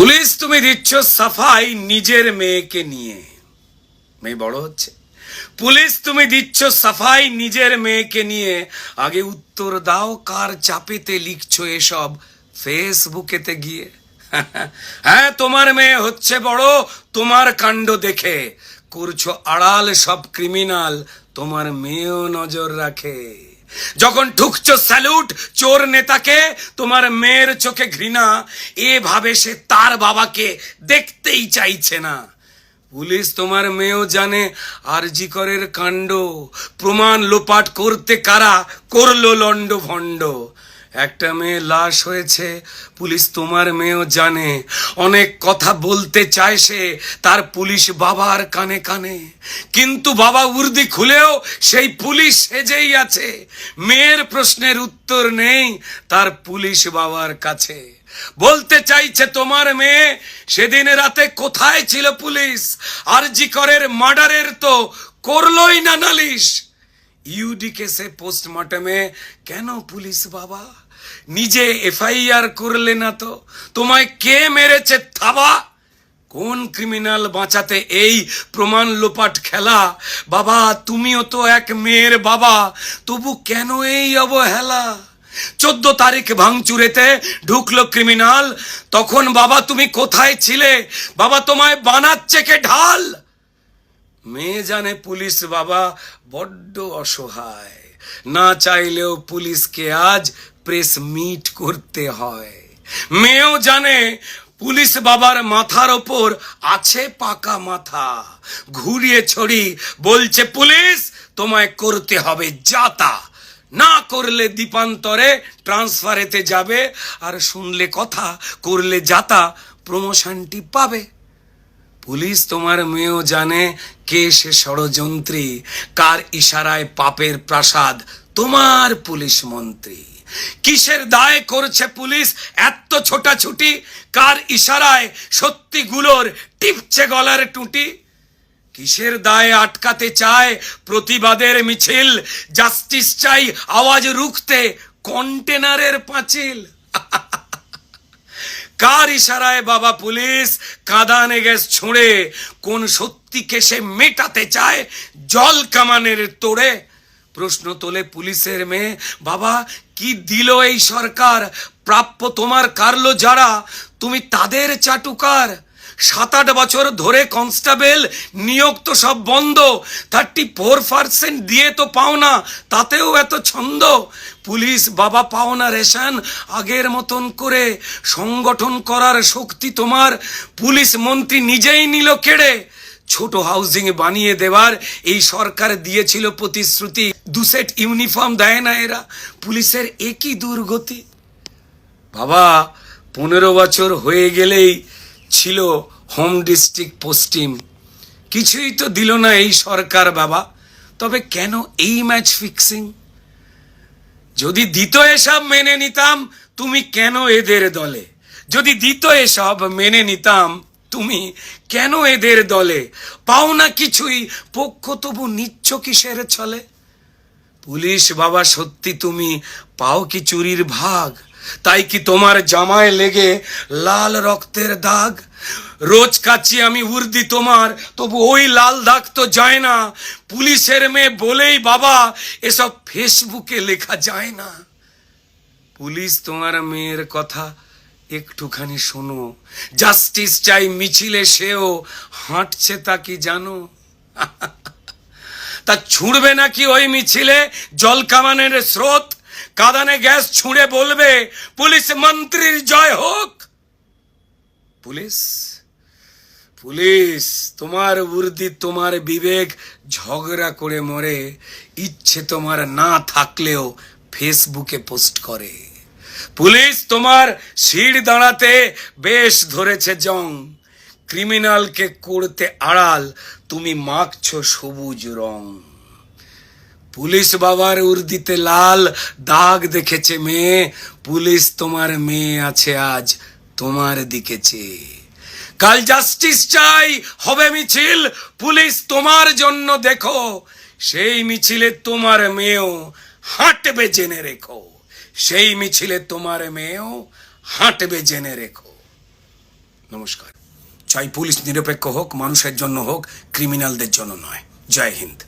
Police তুমি দিচ্ছ সাফাই নিজের মেয়েকে নিয়ে। মেয়ে বড় হচ্ছে। পুলিশ তুমি দিচ্ছ সাফাই নিজের মেয়েকে নিয়ে। আগে উত্তর দাও কার চাপেতে লিখছো এসব ফেসবুকেতে গিয়ে। হ্যাঁ তোমার মেয়ে হচ্ছে বড়, তোমার কাণ্ড দেখে। করছ আড়াল সব ক্রিমিনাল, তোমার মেয়েও নজর রাখে। যখন ঠুকছো স্যালুট চোর নেতাকে, তোমার মেয়ের চোখে ঘৃণা, এভাবে সে তার বাবাকে দেখতেই চাইছে না। পুলিশ তোমার মেয়েও জানে আরজিকরের কাণ্ড, প্রমাণ লোপাট করতে কারা করল লণ্ড ভণ্ড একটা মেয়ে লাশ হয়েছে, পুলিশ তোমার মেয়েও জানে। অনেক কথা বলতে চায় সে, তার পুলিশ বাবার কানে কানে। কিন্তু বাবা উর্দি খুলেও সেই পুলিশ সেজেই আছে। মেয়ের প্রশ্নের উত্তর নেই, তার পুলিশ বাবার কাছে। বলতে চাইছে তোমার মেয়ে, সেদিন রাতে কোথায় ছিল পুলিশ? আর জি করের মার্ডারের তো করলোই না নালিশ। ইউডি কেসে পোস্টমর্টমে কেন পুলিশ বাবা? নিজে এফআইআর করলে না তো? তোমায় কে মেরেছে থাবা? কোন ক্রিমিনাল বাঁচাতে এই প্রমাণ লোপাট খেলা? বাবা, তুমিও তো এক মেয়ের বাবা, তবু কেন এই অবহেলা? চোদ্দ তারিখ ভাঙচুরেতে ঢুকলো ক্রিমিনাল, তখন বাবা তুমি কোথায় ছিলে? বাবা তোমায় বানাচ্ছে কে ঢাল? মেয়ে জানে পুলিশ বাবা বড্ড অসহায়। না চাইলেও পুলিশকে আজ প্রেস মিট করতে হয়। মেয়েও জানে, পুলিশ বাবার মাথার ওপর আছে পাকা মাথা। ঘুরিয়ে ছড়ি বলছে, পুলিশ, তোমায় করতে হবে যাতা। না করলে দীপান্তরে ট্রান্সফারেতে যাবে, আর শুনলে কথা, করলে যাতা, প্রমোশনটি পাবে। পুলিশ তোমার মেয়েও জানে, কে সে ষড়যন্ত্রী, কার ইশারায় পাপের প্রাসাদ, তোমার পুলিশ মন্ত্রী। কিসের দায় করছে পুলিশ? এত ছোটাছুটি। কার ইশারায় সত্যিগুলোর টিপছে গলার টুটি? কিসের দায়ে আটকাতে চায় প্রতিবাদের মিছিল? জাস্টিস চাই আওয়াজ রুখতে কন্টেনারের পাঁচিল। কার ইশারায় বাবা পুলিশ কাঁদানে গ্যাস ছুঁড়ে? কোন সত্যিকে সে মেটাতে চায়? জল কামানের তোড়ে? প্রশ্ন তোলে পুলিশের মেয়ে, বাবা, কি দিল এই সরকার? প্রাপ্য তোমার কারলো যারা, তুমি তাদের চাটুকার। সাত আট বছর ধরে কনস্টেবল, নিয়োগ তো সব বন্ধ। থার্টি ফোর পার্সেন্ট দিয়ে তো পাও না, তাতেও এত ছন্দ। পুলিশ বাবা পাও না রেশন, আগের মতন করে। সংগঠন করার শক্তি তোমার। পুলিশ মন্ত্রী নিজেই নিল কেড়ে। ছোট হাউজিং বানিয়ে দেওয়ার এই সরকার দিয়েছিল প্রতিশ্রুতি। দু সেট ইউনিফর্ম দেয় না এরা। পুলিশের একই দুর্গতি। বাবা, পনেরো বছর হয়ে গেলেই ছিল হোম ডিস্ট্রিক্ট পোস্টিং কিছুই তো দিল না এই সরকার বাবা। তবে কেন এই ম্যাচ ফিক্সিং যদি দিত এসব মেনে নিতাম, তুমি কেন এদের দলে? যদি দিত এসব মেনে নিতাম তুমি কেন এদের দলে? পাও না কিছুই? পক্ষ তবু নিচ্ছ কিসের ছলে? পুলিশ বাবা, সত্যি তুমি পাও কি চুরির ভাগ? তাই কি তোমার জামায় লেগে লাল রক্তের দাগ? রোজ কাচ্ছি আমি উর্দি তোমার, তবু ওই লাল দাগ তো যায় না। পুলিশের মেয়ে বলেই বাবা, এসব ফেসবুকে লেখা যায় না। পুলিশ তোমার মেয়ের কথা একটুখানি শোনো। জাস্টিস চাই মিছিলে সেও, হাঁটছে তা কি জানো? তা ছুঁড়বে নাকি ওই মিছিলে জল কামানের স্রোত? কাদানে গ্যাস ছুঁড়ে বলবে, পুলিশ মন্ত্রীর জয় হোক। পুলিশ? পুলিশ, তোমার উর্দি, তোমার বিবেক ঝগড়া করে মরে, ইচ্ছে তোমার না থাকলেও ফেসবুকে পোস্ট করে। পুলিশ তোমার সিঁড় দাঁড়াতে বেশ ধরেছে জং। ক্রিমিনালকে করতে আড়াল, তুমি মাখছো সবুজ রং। পুলিশ বাবার উর্দিতে লাল দাগ দেখেছে মেয়ে, পুলিশ তোমার মেয়ে আছে আজ তোমার দিকে কাল জাস্টিস চাই, হবে মিছিল, পুলিশ তোমার জন্য দেখো, সেই মিছিলে তোমার মেয়েও হাঁটবে জেনে রেখো। সেই মিছিলে তোমার মেয়েও হাঁটবে জেনে রেখো। নমস্কার। চাই পুলিশ নিরপেক্ষ হোক, মানুষের জন্য হোক, ক্রিমিনালদের জন্য নয়। জয় হিন্দ।